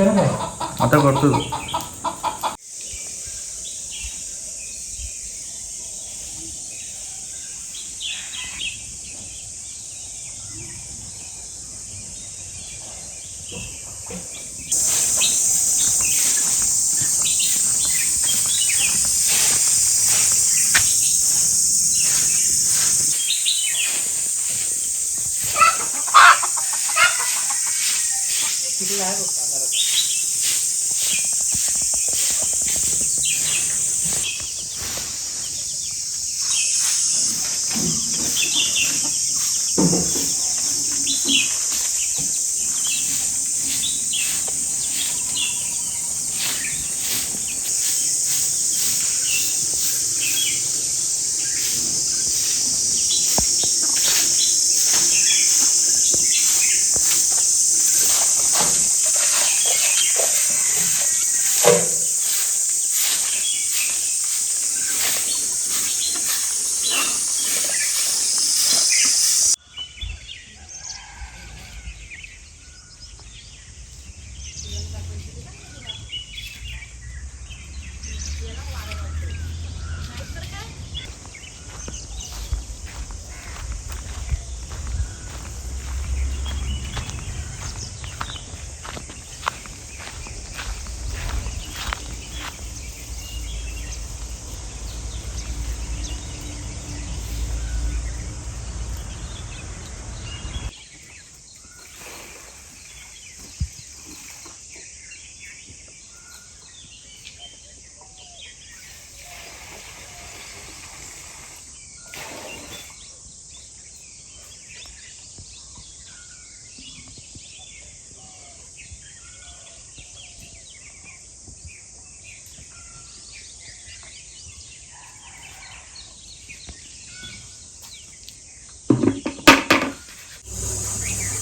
Setting केलं काय आता करतो तू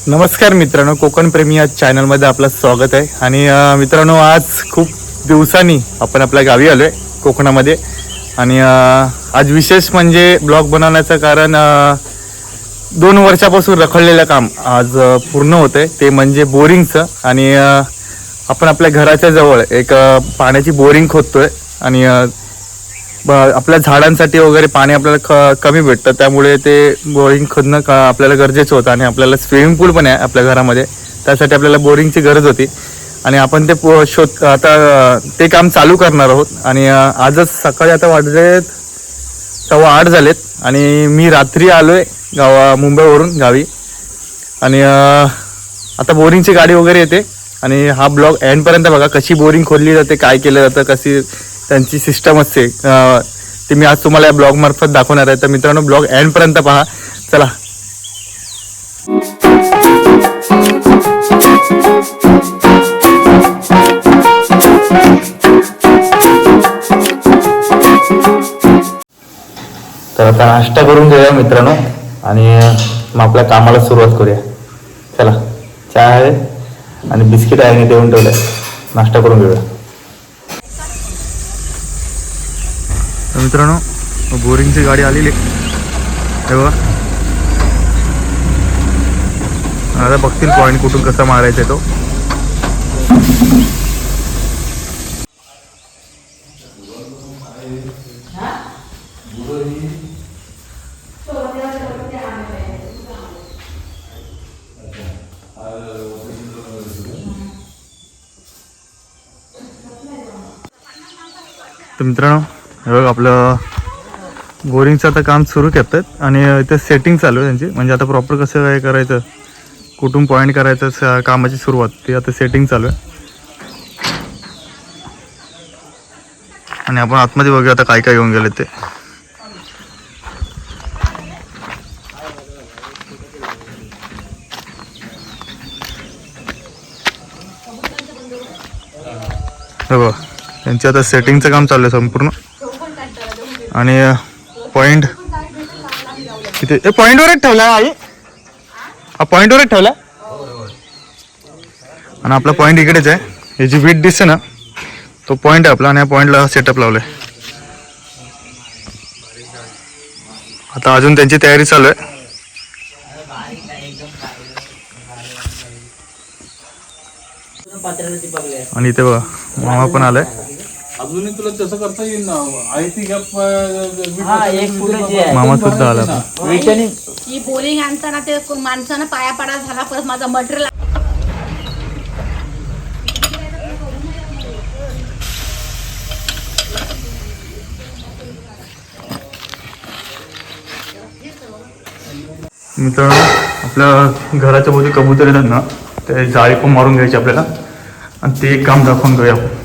नमस्कार मित्रांनो कोकण प्रेमी या चॅनलमध्ये आपलं स्वागत आहे. आणि मित्रांनो आज खूप दिवसांनी आपण आपल्या गावी आलो आहे कोकणामध्ये. आणि आज विशेष म्हणजे ब्लॉग बनवण्याचं कारण दोन वर्षापासून रखडलेलं काम आज पूर्ण होतं आहे ते म्हणजे बोरिंगचं. आणि आपण आपल्या घराच्या जवळ एक पाण्याची बोरिंग खोदतोय. आणि आपल्या झाडांसाठी वगैरे पाणी आपल्याला कमी भेटतं. त्यामुळे ते बोरिंग खोदणं आपल्याला गरजेचं होतं आणि आपल्याला स्विमिंग पूल पण आहे आपल्या घरामध्ये. त्यासाठी आपल्याला बोरिंगची गरज होती. आणि आपण ते पो- शोध आता ते काम चालू करणार आहोत. आणि आजच सकाळी आता वाजलेत सव्वा आठ झालेत. आणि मी रात्री आलो आहे गावा मुंबईवरून गावी. आणि आता बोरिंगची गाडी वगैरे येते. आणि हा ब्लॉग एंडपर्यंत बघा कशी बोरिंग खोदली जाते काय केलं जातं कशी त्यांची सिस्टम असते. ते मी आज तुम्हाला या ब्लॉगमार्फत दाखवणार आहे. तर मित्रांनो ब्लॉग एंडपर्यंत पहा. चला. तर आता नाश्ता करून घेऊया मित्रांनो आणि मग आपल्या कामाला सुरुवात करूया. चला. चहा आहे आणि बिस्किट आहे आणि देऊन ठेवलं नाश्ता करून घेऊया. तर मित्रांनो बोरिंगची गाडी आलेली. तेव्हा आता बघतील पॉईंट कुठून कसा मारायचा आहे तो. तर मित्रांनो बघ आपलं बोरिंगचं आता काम सुरू करतात आणि इथे सेटिंग चालू आहे त्यांची. म्हणजे आता प्रॉपर कसं काय करायचं कुठून पॉईंट करायचं कामाची सुरुवात ते आता सेटिंग चालू आहे. आणि आपण आतमध्ये बघूया आता काय काय येऊन गेले ते. बघ त्यांची आता सेटिंगचं काम चालू आहे संपूर्ण. आणि पॉइंट किती ए पॉईंटवरच ठेवला आई. हा पॉइंटवरच ठेवला आणि आपला पॉइंट इकडेच आहे. हे जी वीट दिसते ना तो पॉइंट आहे आपला आणि या पॉइंटला सेटअप लावलाय. आता अजून त्यांची तयारी चालू आहे. आणि इथे बघा मामा पण आलाय. अजूनही तुला तसं करता येईल ना? आहे ती गॅप हा एक जी आहे. मामा सुद्धा आला. ही बोरिंग आणताना ते माणसानं पाया पडा झाला परत माझा मटेरियल मित्रांनो आपल्या घराच्या भोवती कबूतर येतात ना ते जाळी पण मारून घ्यायची आपल्याला. आणि ते एक काम दाखवून घेऊया. आपण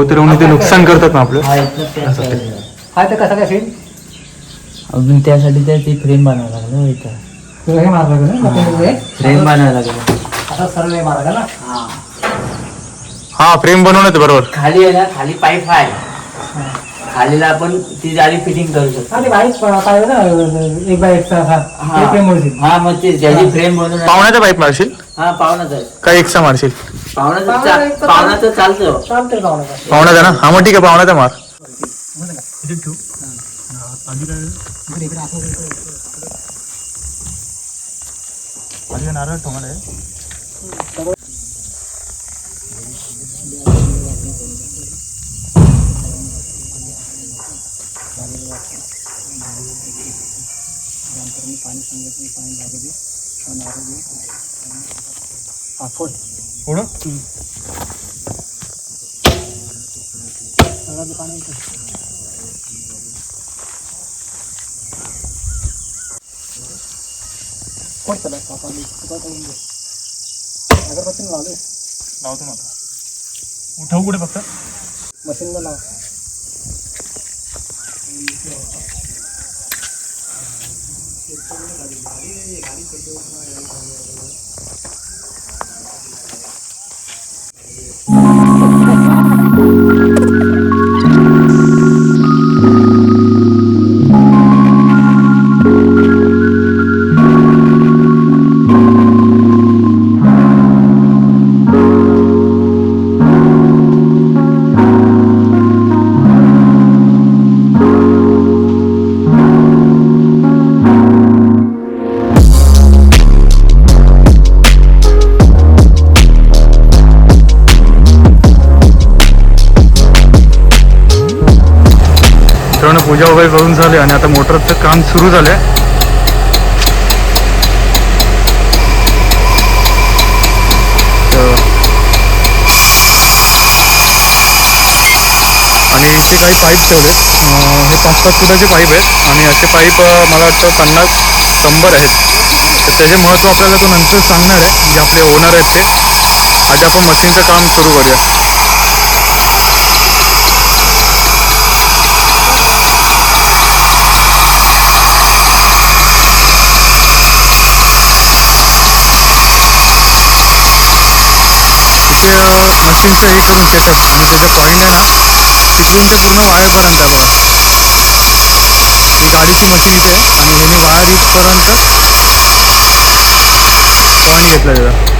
येऊन ते नुकसान करतात ना आपलं? हा त्या. हा तर कसा काय फ्रेम अजून त्यासाठी तर ती फ्रेम बनावं लागलं हो इथं. तुला हे लागेल ना? हे? फ्रेम बनावं लागलं. असं सरळ हे मारा ना? हा. हा फ्रेम बनवण्यात बरोबर. खाली आहे ना खाली पाईप आहे खालीला आपण ती जाळी फिटिंग करू शकतो. हा ते बाईक पाहिजे ना एक बाय एकचा असा ते फ्रेम मोडतील हा मग ते ज्याची फ्रेम बनवून पावण्याचा पाईप मारशील? हा पाहुणाच आहे. का एकसा मारशील? पाहुणाचं पाहुणा चा- पाहुणाचं चालतं चालतंय का मला पावण्याचा ना? हा मग ठीक आहे पावण्याचा मार. नारळ ठोंगण आहे? पुढं अगरबत्ती लावले लावतो ना उठव कुठे फक्त? मशीन लाव. मित्रांनो पूजा वगैरे करून झाले आणि आता मोटरचं काम सुरू झालंय. तर- आणि इथे काही पाईप ठेवले हे पाच पाच फुटाचे पाईप आहेत आणि असे पाईप मला वाटतं पन्नास शंभर आहेत. तर त्याचे महत्त्व आपल्याला तो नंतर सांगणार आहे जे आपले ओनर आहेत ते. आधी आपण मशीनचं काम सुरू करूया. ते मशीनचं हे करून सेटअप आणि त्याचं पॉईंट आहे ना तिकडून ते पूर्ण वायरपर्यंत आहे म्हणजे बघा ही गाडीची मशीन इथे आहे आणि ह्याने वायर इथपर्यंत पॉईंट घेतला त्याचा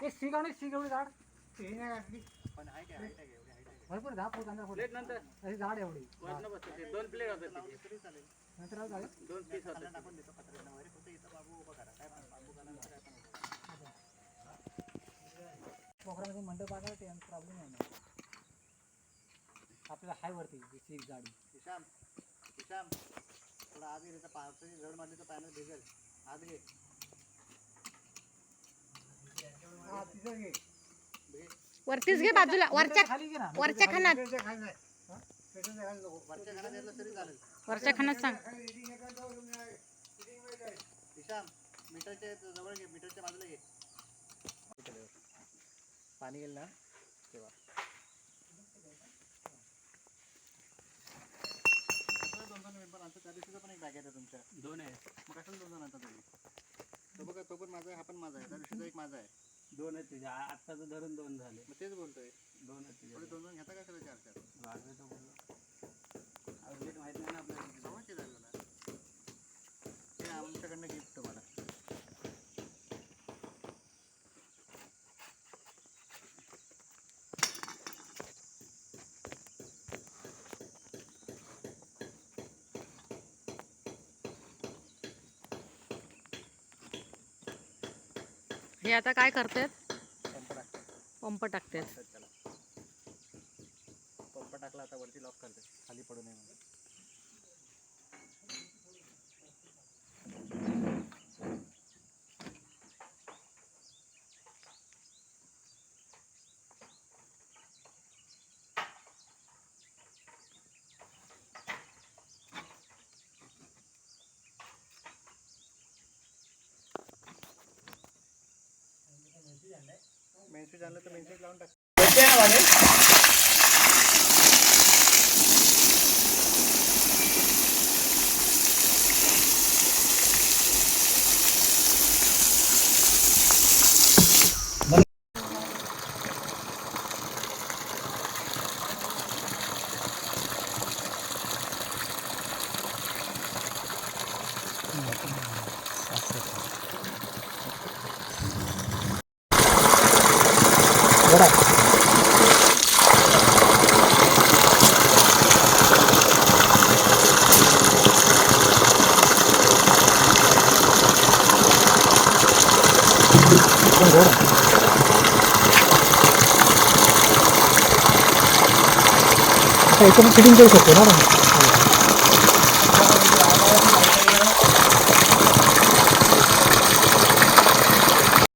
ते शिग आणि शिग एवढी झाड. हे नाही घातली. भरपूर झाप होता ना पुढे. अशी झाड एवढी. दोन प्लेट होते नंतर आज झालं. दोन पीस होते पोखरामध्ये मंडप बांधायला ते प्रॉब्लेम आहे ना. आपल्याला हाय वरती जी शिग झाडी. हिशाम थोडा आधी पावसाची झड मारली तर भिजेल. आधी घे. वरतीच घे बाजूला. वरच्या खाली घे ना वरच्या खानात. नको. वरच्या घरात गेलं तरी चालेल. वरच्या खानात सांग. मीटरच्या जवळ घे. मीटरच्या बाजूला घे. पाणी गेलं ना? तेव्हा कशाला दोन दोन मेंबर आणतो त्या आहे तुमच्या. दोन आहे. मग कशाला दोन आणता तुम्ही तो बघा तो पण माझा आहे हा पण माझा आहे. त्या दिवशीचा एक माझा आहे. दोन आहेत तुझ्या आत्ताचं धरून दोन झाले. मग तेच बोलतोय. दोन आहेत दोन दोन घेता का सगळे चार चार लागले तर बोललो माहीत नाही ना आपल्याला सव्वाशे झाले मला हे आमच्याकडनं गिफ्ट तुम्हाला हे आता काय करतात? पंप टाकते पंप टाकतात. पंप टाकला आता वरती लॉक करते खाली पडू नये म्हणून मेन स्विच आणलं तर मेन स्विच लावून टाक आता याच्यामध्ये फिटिंग करू शकतो ना आपण